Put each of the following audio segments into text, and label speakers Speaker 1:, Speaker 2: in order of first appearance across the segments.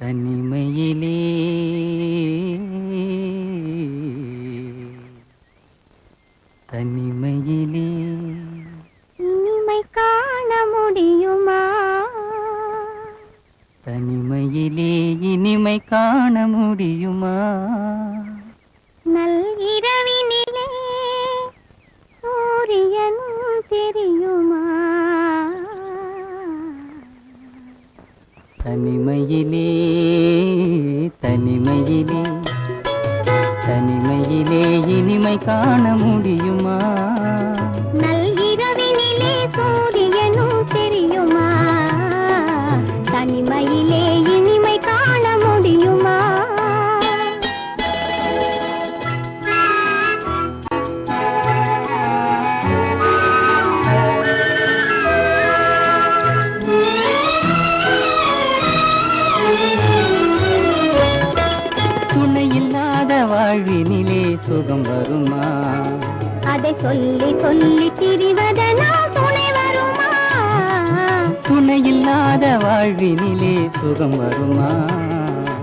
Speaker 1: தனிமையிலே. தனிமையிலே.
Speaker 2: இனிமை காண முடியுமா?
Speaker 1: தனிமையிலே இனிமை காண முடியுமா? தனிமையிலே தனிமையிலே தனிமையிலே இனிமை காண முடியுமா?
Speaker 2: நல்கிரவினிலே சூரியனும் தெரியுமா? தனிமையிலே
Speaker 1: சுகம் வருமா?
Speaker 2: அதை சொல்லி சொல்லி திரிவதனால் துணை வருமா?
Speaker 1: துணை இல்லாத வாழ்வினிலே சுகம் வருமா?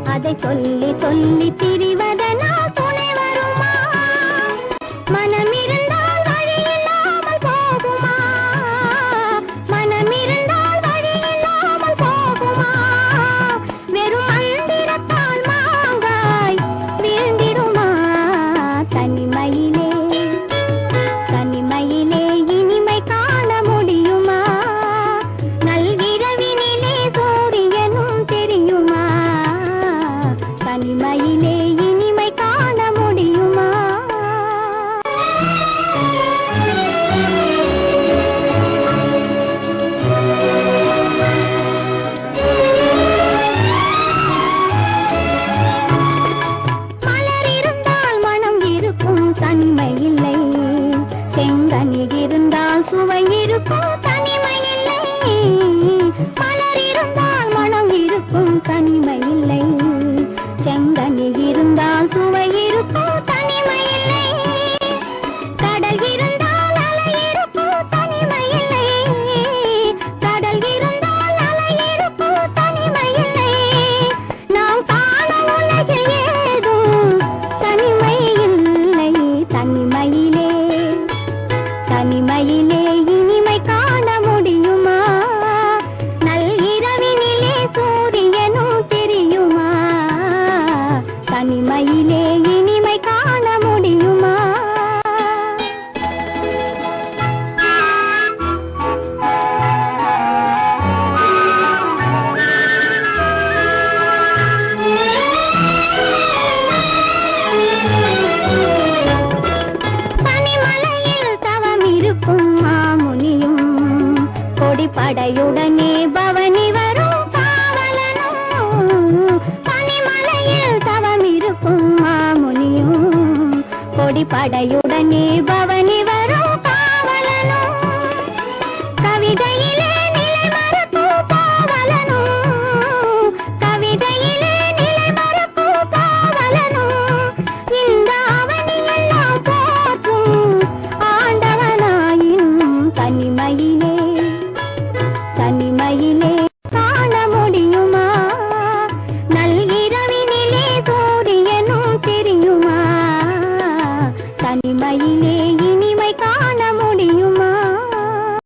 Speaker 2: அதை சொல்லி சொல்லி திரிவதனால் மலர் இருந்தால் மனம் இருக்கும் தனிமை இல்லை. செங்கனி இருந்தால் சுவை இருக்கும் தனிமை இல்லை. கடல் இருந்தால் அலை இருக்கும் தனிமை இல்லை. கடல் இருந்தால் அலை இருக்கும் தனிமை இல்லை. நாம் காணும் உலகில் ஏதும் தனிமை இல்லை தனிமையிலே தனிமையிலே. தனிமையிலே இனிமை காண முடியுமா? பனிமலையில் தவம் இருக்கும் மாமுனியும் கொடிப்படையுடனே கோடி படையுடனே பவனி வரும் பாவலனும் கவிதையிலே நிலை தனிமையிலே தனிமையிலே ಮೈನೇ